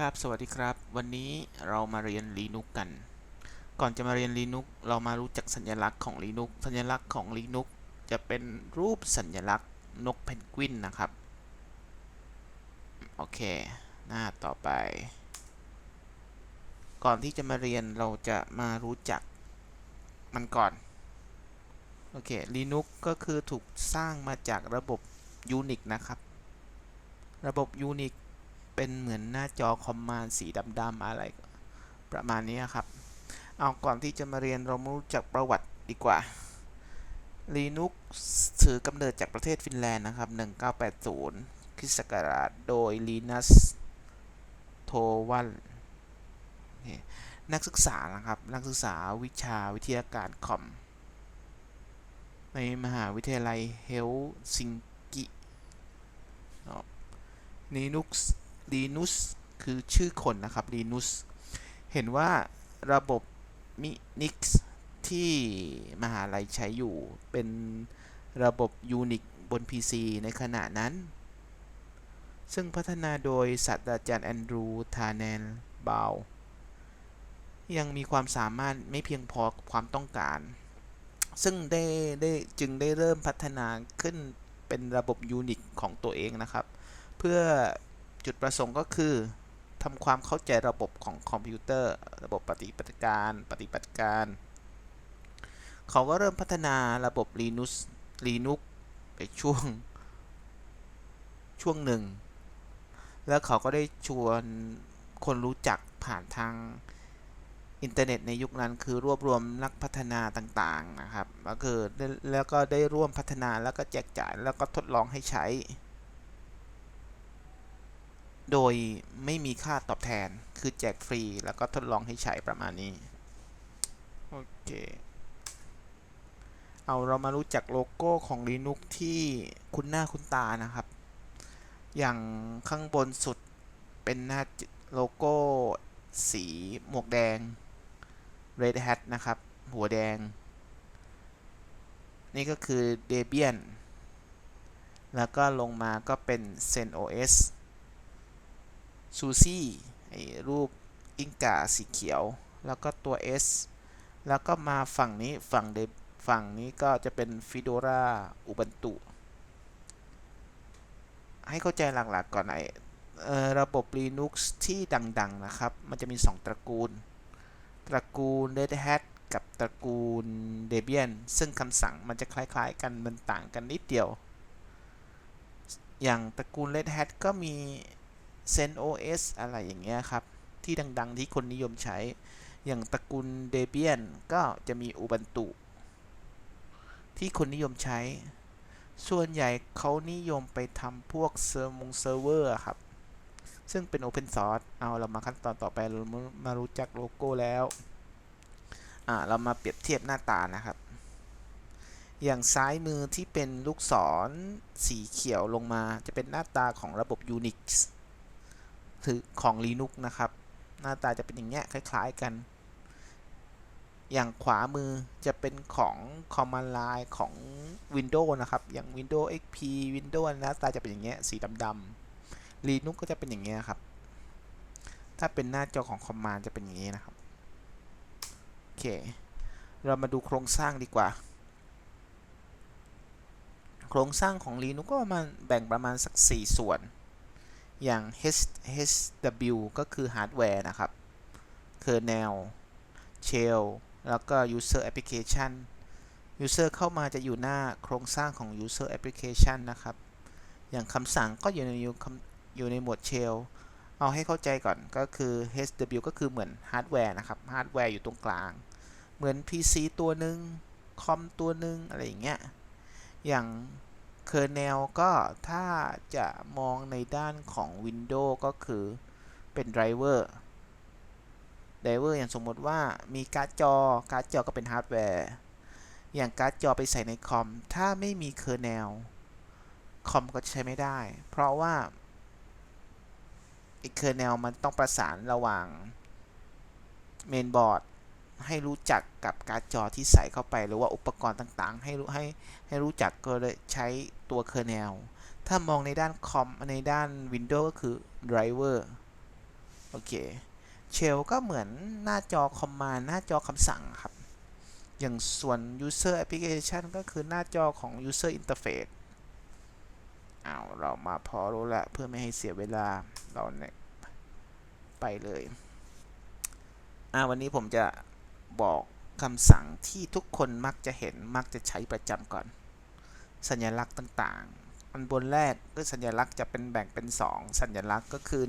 ครับ สวัสดีครับ วันนี้เรามาเรียน Linux กัน ก่อนจะมาเรียน Linux เรามารู้จักสัญลักษณ์ของ Linux สัญลักษณ์ของ Linux จะเป็นรูปสัญลักษณ์นกเพนกวินนะครับ โอเค หน้าต่อไป ก่อนที่จะมาเรียนเราจะมารู้จักมันก่อน โอเค Linux ก็คือถูกสร้างมาจากระบบ Unix นะครับ ระบบ Unix เป็นเหมือนหน้าจอคอมมานด์สีดำๆอะไรประมาณนี้ครับ เอาก่อนที่จะมาเรียนเรามารู้จักประวัติดีกว่า Linux ถือกำเนิดจากประเทศฟินแลนด์นะครับ 1980คริสต์ศักราชโดย Linus Torvald นักศึกษานะครับ นักศึกษาวิชาวิทยาการคอม ในมหาวิทยาลัยเฮลซิงกิ Linux Linux คือชื่อคนนะครับ Linux เห็นว่าระบบ Minix ที่มหาลัยใช้อยู่เป็นระบบ Unix บน PC ในขณะนั้น ซึ่งพัฒนาโดยศาสตราจารย์แอนดรูทาแนนบาวยังมีความสามารถไม่เพียงพอความต้องการ ซึ่งได้ได้จึงได้เริ่มพัฒนาขึ้นเป็นระบบ Unix ของตัวเองนะครับ เพื่อ จุดประสงค์ก็คือทำความเข้าใจระบบของคอมพิวเตอร์ ระบบปฏิบัติการ ปฏิบัติการ เขาก็เริ่มพัฒนาระบบ Linux Linux ไปช่วง ช่วงหนึ่ง แล้วเขาก็ได้ชวนคนรู้จักผ่านทางอินเทอร์เน็ตในยุคนั้นคือรวบรวมนักพัฒนาต่างๆนะครับ ก็คือแล้วก็ได้ร่วมพัฒนาแล้วก็แจกจ่ายแล้วก็ทดลองให้ใช้ โดยไม่มีค่าตอบแทน คือแจกฟรี แล้วก็ทดลองให้ใช้ประมาณนี้ โอเค เอาเรามารู้จักโลโก้ของ Linux ที่คุ้นหน้าคุ้นตานะครับ อย่างข้างบนสุดเป็นหน้าโลโก้สีหมวกแดง Red Hat นะครับ หัวแดง นี่ก็คือ Debian แล้วก็ลงมาก็เป็น ZenOS ซูซี่ไอ้รูปอิงกาสีเขียว แล้วก็ตัว S แล้วก็มาฝั่งนี้ฝั่งเดฝั่งนี้ก็จะเป็น Fedora Ubuntu ให้เข้าใจหลักๆก่อนไอระบบ Linux ที่ดัง ๆ นะครับ มันจะมี 2 ตระกูล ตระกูล Red Hat กับตระกูล Debian ซึ่งคำสั่งมันจะคล้าย ๆ กันมันต่างกันนิดเดียว อย่างตระกูล Red Hat ก็มี ZenOS อะไรอย่างเงี้ยครับ ที่ดังๆที่คนนิยมใช้ อย่างตระกูล Debian ก็จะมี Ubuntu ที่คนนิยมใช้ ส่วนใหญ่เขานิยมไปทำพวกเซอร์มงเซิร์ฟเวอร์ครับ ซึ่งเป็น Open Source เอาเรามาขั้นตอนต่อไปเรามารู้จักโลโก้แล้ว อ่าเรามาเปรียบเทียบหน้าตานะครับ อย่างซ้ายมือที่เป็นลูกศรสีเขียวลงมาจะเป็นหน้าตาของระบบ Unix ถือของ Linux นะครับ หน้าตาจะเป็นอย่างเงี้ยคล้าย ๆ กัน อย่างขวามือจะเป็นของ Command Line ของ Windows นะครับ อย่าง Windows XP Windows หน้าตาจะเป็นอย่างเงี้ยสีดำๆ Linux ก็จะเป็นอย่างเงี้ยครับ ถ้าเป็นหน้าจอของ Command จะเป็นอย่างนี้นะครับ โอเค เรามาดูโครงสร้างดีกว่าโครงสร้างของ Linux ก็มาแบ่งประมาณสัก 4 ส่วน อย่าง HW ก็คือฮาร์ดแวร์นะครับ kernel shell แล้วก็ user application user เข้ามาจะอยู่หน้าโครงสร้างของ user application นะครับ อย่างคำสั่งก็อยู่ในอยู่ในหมวด shell เอาให้เข้าใจก่อนก็คือ HW ก็คือเหมือนฮาร์ดแวร์นะครับ ฮาร์ดแวร์อยู่ตรงกลาง เหมือน PC ตัวหนึ่งคอมตัวหนึ่งอะไรอย่างเงี้ย อย่าง kernel ก็ถ้าจะมองในด้านของ Windows ก็คือเป็น driver driver อย่างสมมติว่ามีการ์ดจอ การ์ดจอก็เป็นฮาร์ดแวร์ อย่างการ์ดจอไปใส่ในคอม ถ้าไม่มี kernel คอมก็ใช้ไม่ได้ เพราะว่าไอ้ kernel มันต้องประสานระหว่างเมนบอร์ด ให้รู้จักกับการ์ดจอที่ใส่เข้าไป หรือว่าอุปกรณ์ต่างๆ ให้รู้ให้ให้รู้จักก็เลยใช้ตัว kernel ถ้ามองในด้านคอมในด้าน Windows ก็คือ driver โอเคเชลก็เหมือนหน้าจอคอมมานด์หน้าจอคำสั่งครับ อย่างส่วน user application ก็คือหน้าจอของ user interface เอาเรามาพอรู้ล้วเพื่อไม่ให้เสียเวลาเราเนี่ยไปเลย อ่าวันนี้ผมจะ บอกคำสั่งที่ทุกคนมักจะเห็นมักจะใช้ประจำก่อน สัญลักษณ์ต่างๆ อันบนแรกก็สัญลักษณ์จะเป็นแบ่งเป็น 2 สัญลักษณ์ก็คือ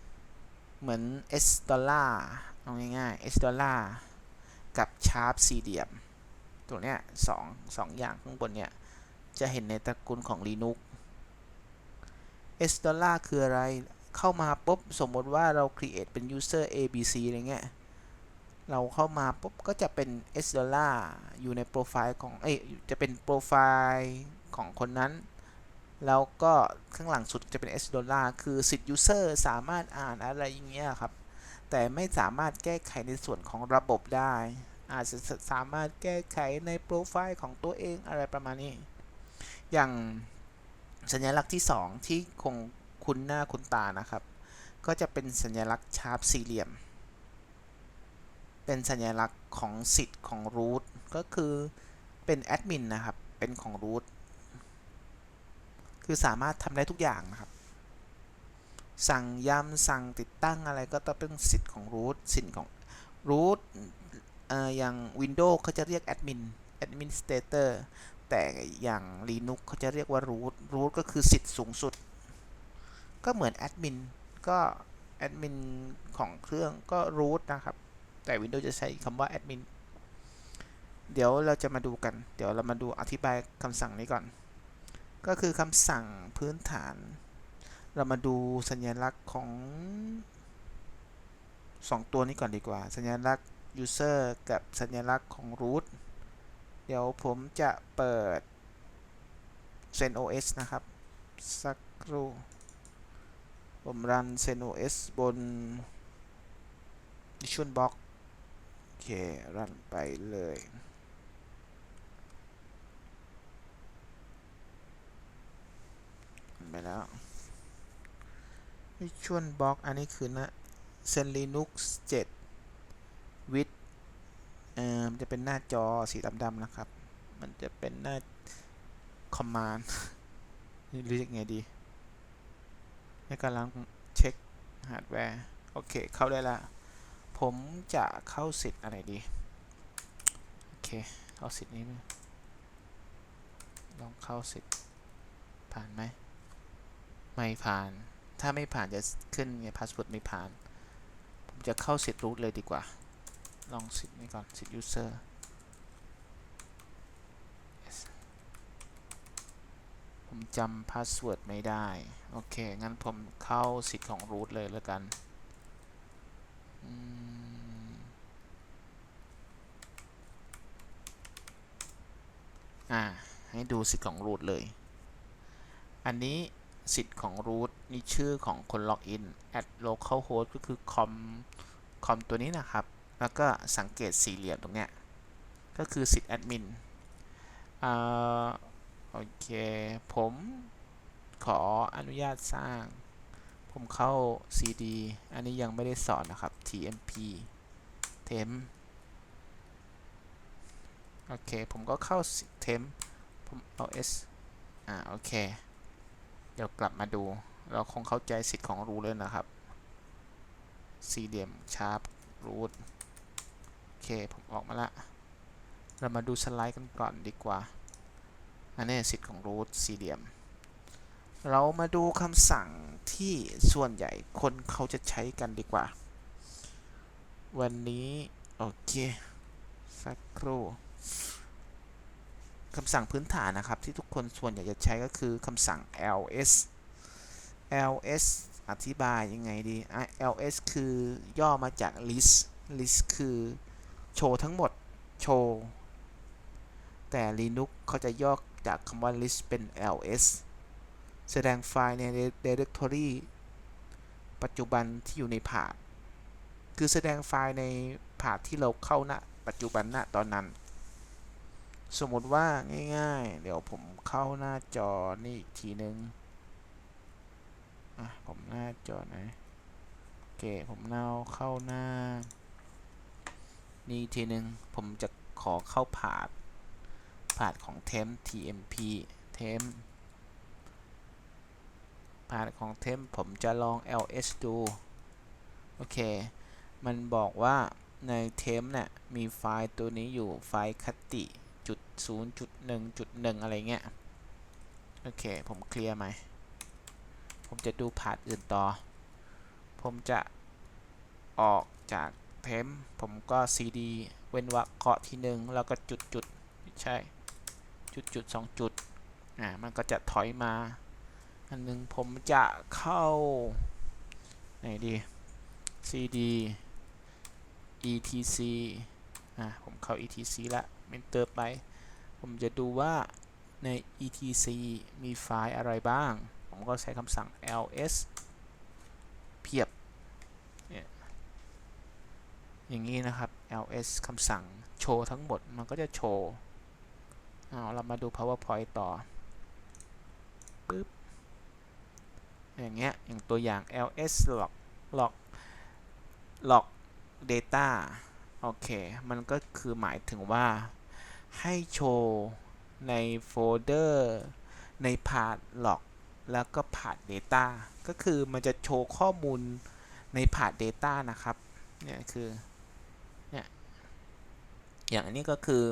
1 เหมือน S ดอลลาร์เอาง่ายๆ S ดอลลาร์กับชาร์ปสี่เหลี่ยม ตัวเนี้ยสองสองอย่างข้างบนเนี่ย จะเห็นในตระกูลของ Linux S ดอลลาร์คืออะไร เข้ามาปุ๊บ สมมติว่าเรา create เป็น user ABC อะไรเงี้ย เราเข้ามาปุ๊บก็จะเป็น S ดอลลาร์อยู่ในโปรไฟล์ของเอ้ยจะเป็นโปรไฟล์ของคนนั้น แล้วก็ข้างหลังสุดจะเป็น S ดอลลาร์คือสิทธิ์ user สามารถอ่านอะไรอย่างเงี้ยครับ แต่ไม่สามารถแก้ไขในส่วนของระบบได้ อาจจะสามารถแก้ไขในโปรไฟล์ของตัวเองอะไรประมาณนี้ อย่างสัญลักษณ์ที่ 2 ที่คงคุ้นหน้าคุ้นตานะครับ ก็จะเป็นสัญลักษณ์ชาร์ปสี่เหลี่ยม เป็นสัญลักษณ์ของสิทธิ์ของ root ก็คือเป็นแอดมินนะครับ เป็นของ root คือสามารถทำได้ทุกอย่างนะครับ สั่งย้ำสั่งติดตั้งอะไรก็ต้องเป็นสิทธิ์ของ root สิทธิ์ของ root ออย่าง Windows เขาจะเรียก admin administrator แต่อย่าง Linux เขาจะเรียกว่า root root ก็คือสิทธิ์สูงสุด ก็เหมือนแอดมินก็แอดมินของเครื่องก็ root นะครับ แต่ Windows จะใช้คำว่าแอดมินเดี๋ยวเราจะมาดูกัน เดี๋ยวเรามาดูอธิบายคำสั่งนี้ก่อน ก็คือคำสั่งพื้นฐาน เรามาดูสัญลักษณ์ของ 2 ตัวนี้ก่อนดีกว่า สัญลักษณ์ user กับสัญลักษณ์ของ root เดี๋ยวผมจะเปิด ZenOS นะครับ สักครู่ ผมรัน ZenOS บน VisualBox เค รันไปเลย ไปแล้ว VisualBox อันนี้คือนะ Zen Linux 7 with เอ่อจะเป็นหน้าจอสีดำๆนะครับ มันจะเป็นหน้า command เรียกไงดีให้กำลังเช็คฮาร์ดแวร์ โอเค เข้าได้ละ ผมจะเข้าสิทธิ์อะไรดี โอเค เข้าสิทธิ์นี้มั้ยลองเข้าสิทธิ์ผ่านไหม ไม่ผ่าน ถ้าไม่ผ่านจะขึ้นไงพาสเวิร์ดไม่ผ่าน ผมจะเข้าสิทธิ์รูทเลยดีกว่า ลองสิทธิ์นี้ก่อน สิทธิ์ user ผมจำพาสเวิร์ดไม่ได้ โอเค งั้นผมเข้าสิทธิ์ของ root เลยแล้วกัน อ่า ให้ดูสิทธิ์ของ root เลย อันนี้สิทธิ์ของ root นี่ชื่อของคนล็อกอิน at localhost ก็คือคอมคอมตัวนี้นะครับ แล้วก็สังเกตสี่เหลี่ยมตรงเนี้ย ก็คือสิทธิ์แอดมินอ่าโอเค ผมขออนุญาตสร้าง ผมเข้า cd อันนี้ยังไม่ได้สอนนะครับ tmp temp โอเค ผมก็เข้า temp ผมเอา s อ่า โอเค เดี๋ยวกลับมาดู เราคงเข้าใจสิทธิ์ของรูเลยนะครับ สี่เหลี่ยม ชาร์ป รูท โอเค ผมออกมาละ เรามาดูสไลด์กันก่อนดีกว่า อันนี้สิทธิ์ของ root สี่เหลี่ยม เรามาดูคำสั่งที่ส่วนใหญ่คนเขาจะใช้กันดีกว่า วันนี้ โอเค สักครู่คำสั่งพื้นฐานนะครับ ที่ทุกคนส่วนใหญ่จะใช้ก็คือคำสั่ง ls ls อธิบายยังไงดี ls คือย่อมาจาก list list คือโชว์ทั้งหมด โชว์ แต่ Linux เขาจะย่อจากคำว่า list เป็น ls แสดงไฟล์ใน directory ปัจจุบันที่อยู่ในพาธคือแสดงไฟล์ในพาธที่เราเข้าณปัจจุบันณตอนนั้น สมมติว่าง่าย ๆ เดี๋ยวผมเข้าหน้าจอนี่อีกทีนึงอะผมหน้าจอไหนเคผมเนาเข้าหน้า นี่ทีหนึ่งผมจะขอเข้าผาดผาดของ temp tmp temp ผาดของ temp ผมจะลอง ls ดู โอเค มันบอกว่าใน temp เนี่ยมีไฟล์ตัวนี้อยู่ไฟล์คติจุดศูนย์จุดหนึ่งจุดหนึ่งอะไรเงี้ย โอเค ผมเคลียร์ไหม ผมจะดูผาดอื่นต่อ ผมจะออกจากเทมผมก็ cd เว้นวรรคเคาะทีหนึ่งแล้วก็จุดจุดใช่ จุดจุดสองจุด อ่า มันก็จะถอยมา อันหนึ่งผมจะเข้า ไหนดี cd etc อ่าผมเข้า etc ละเมนเตอร์ไป ผมจะดูว่าใน etc มีไฟล์อะไรบ้าง ผมก็ใช้คำสั่ง ls เพียบ อย่างนี้นะครับ ls คำสั่งโชว์ทั้งหมด มันก็จะโชว์ เอาเรามาดู powerpoint ต่อปึ๊บ อย่างเงี้ยอย่างตัวอย่าง ls log log log data โอเค มันก็คือหมายถึงว่าให้โชว์ในโฟลเดอร์ในพาร์ท log แล้วก็พาร์ท data ก็คือมันจะโชว์ข้อมูลในพาร์ท data นะครับ เนี่ยคือ เนี่ย อย่างอันนี้ก็คือ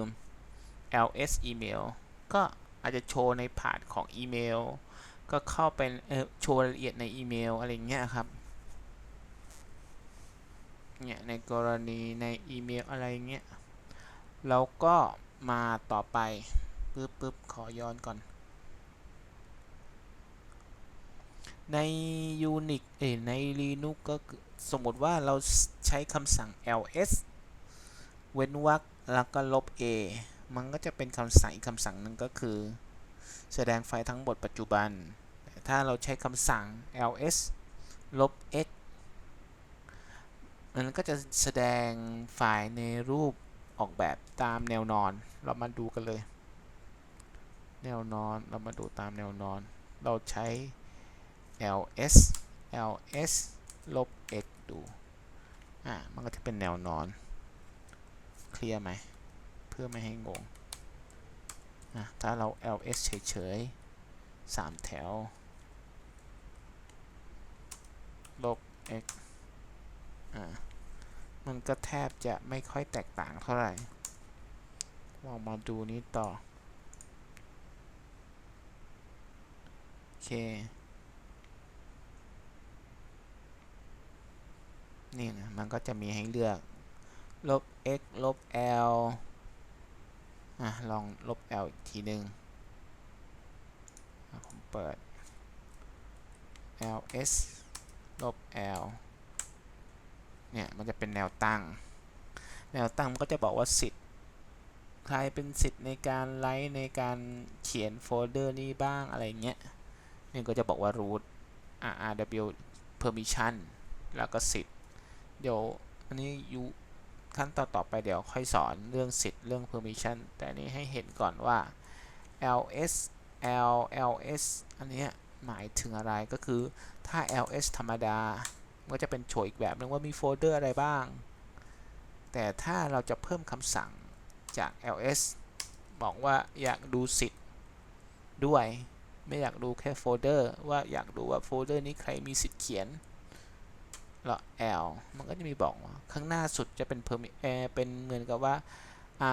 ls email ก็อาจจะโชว์ในพาร์ทของอีเมล ก็เข้าไปโชว์รายละเอียดในอีเมลอะไรเงี้ยครับเนี่ยในกรณีในอีเมลอะไรเงี้ยแล้วก็มาต่อไปปึ๊บปึ๊บขอย้อนก่อน ใน Unix เอ้ใน Linux ก็สมมติว่าเราใช้คำสั่ง ls เว้นวรรคแล้วก็ลบ a มันก็จะเป็นคำสั่งอีกคำสั่งหนึ่งก็คือ แสดงไฟล์ทั้งหมดปัจจุบัน ถ้าเราใช้คำสั่ง ls ลบ x มันก็จะแสดงไฟล์ในรูปออกแบบตามแนวนอน เรามาดูกันเลย แนวนอน เรามาดูตามแนวนอน เราใช้ ls ls ลบ x ดู อ่า มันก็จะเป็นแนวนอน เคลียร์ไหม เพื่อไม่ให้งงนะถ้าเรา ls เฉยๆ 3 แถว ลบ x อ่า มันก็แทบจะไม่ค่อยแตกต่างเท่าไหร่ลองมาดูนี้ต่อ โอเค นี่นะ มันก็จะมีให้เลือก ลบ x ลบ l อะ ลองลบ l อีกทีหนึ่งอะผมเปิด ls ลบ l เนี่ย มันจะเป็นแนวตั้ง แนวตั้งมันก็จะบอกว่าสิทธิ์ใครเป็นสิทธิ์ในการไลฟ์ในการเขียนโฟลเดอร์นี้บ้างอะไรเงี้ยนี่ก็จะบอกว่า root rw permission แล้วก็สิทธิ์ เดี๋ยวอันนี้ยูขั้นต่อต่อไปเดี๋ยวค่อยสอนเรื่องสิทธิ์เรื่อง permission แต่นนี้ให้เห็นก่อนว่า ls l ls อันเนี้ย หมายถึงอะไรก็คือถ้า ls ธรรมดา ก็จะเป็นโชว์อีกแบบนึงว่ามีโฟลเดอร์อะไรบ้าง แต่ถ้าเราจะเพิ่มคำสั่งจาก ls บอกว่าอยากดูสิทธิ์ด้วย ไม่อยากดูแค่โฟลเดอร์ว่าอยากดูว่าโฟลเดอร์นี้ใครมีสิทธิ์เขียนแล้ว l มันก็จะมีบอกว่าข้างหน้าสุดจะเป็น permit เออเป็นเหมือนกับว่า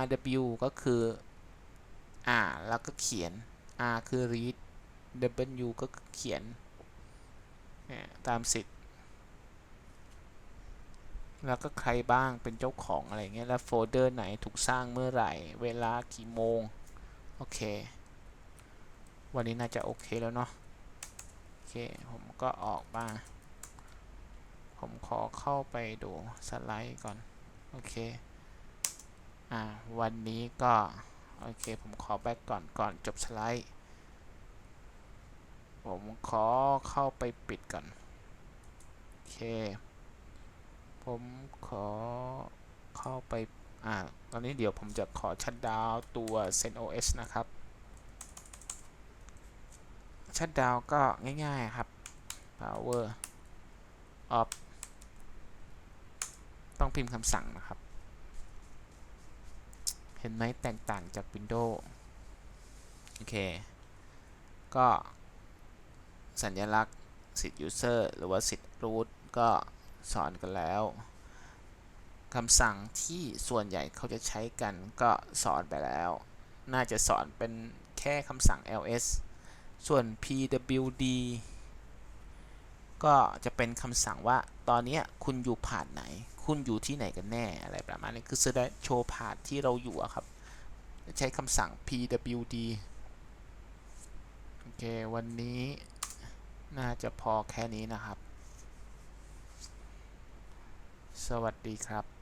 rw ก็คืออ่านแล้วก็เขียน r คือ read w ก็เขียนเนี่ยตามสิทธิ์ แล้วก็ใครบ้างเป็นเจ้าของอะไรเงี้ย แล้วโฟลเดอร์ไหนถูกสร้างเมื่อไหร่ เวลากี่โมง โอเค วันนี้น่าจะโอเคแล้วเนาะ โอเค ผมก็ออกมาผมขอเข้าไปดูสไลด์ก่อน โอเค อ่า วันนี้ก็ โอเค ผมขอแบ็กก่อนก่อนจบสไลด์ ผมขอเข้าไปปิดก่อน โอเค ผมขอเข้าไป อ่า ตอนนี้เดี๋ยวผมจะขอชัดดาวตัว ZenOS นะครับ ชัดดาวก็ง่ายๆครับ power off ต้องพิมพ์คำสั่งนะครับ เห็นไหมแตกต่างจาก Windows โอเค ก็ สัญลักษณ์สิทธิ์ user หรือว่าสิทธิ์ root ก็สอนกันแล้วคำสั่งที่ส่วนใหญ่เขาจะใช้กันก็สอนไปแล้ว น่าจะสอนเป็นแค่คำสั่ง ls ส่วน pwd ก็จะเป็นคำสั่งว่าตอนนี้คุณอยู่ผ่านไหน คุณอยู่ที่ไหนกันแน่อะไรประมาณนี้คือแสดงโชว์ผ่านที่เราอยู่ครับ ใช้คำสั่ง pwd โอเค วันนี้ น่าจะพอแค่นี้นะครับ สวัสดีครับ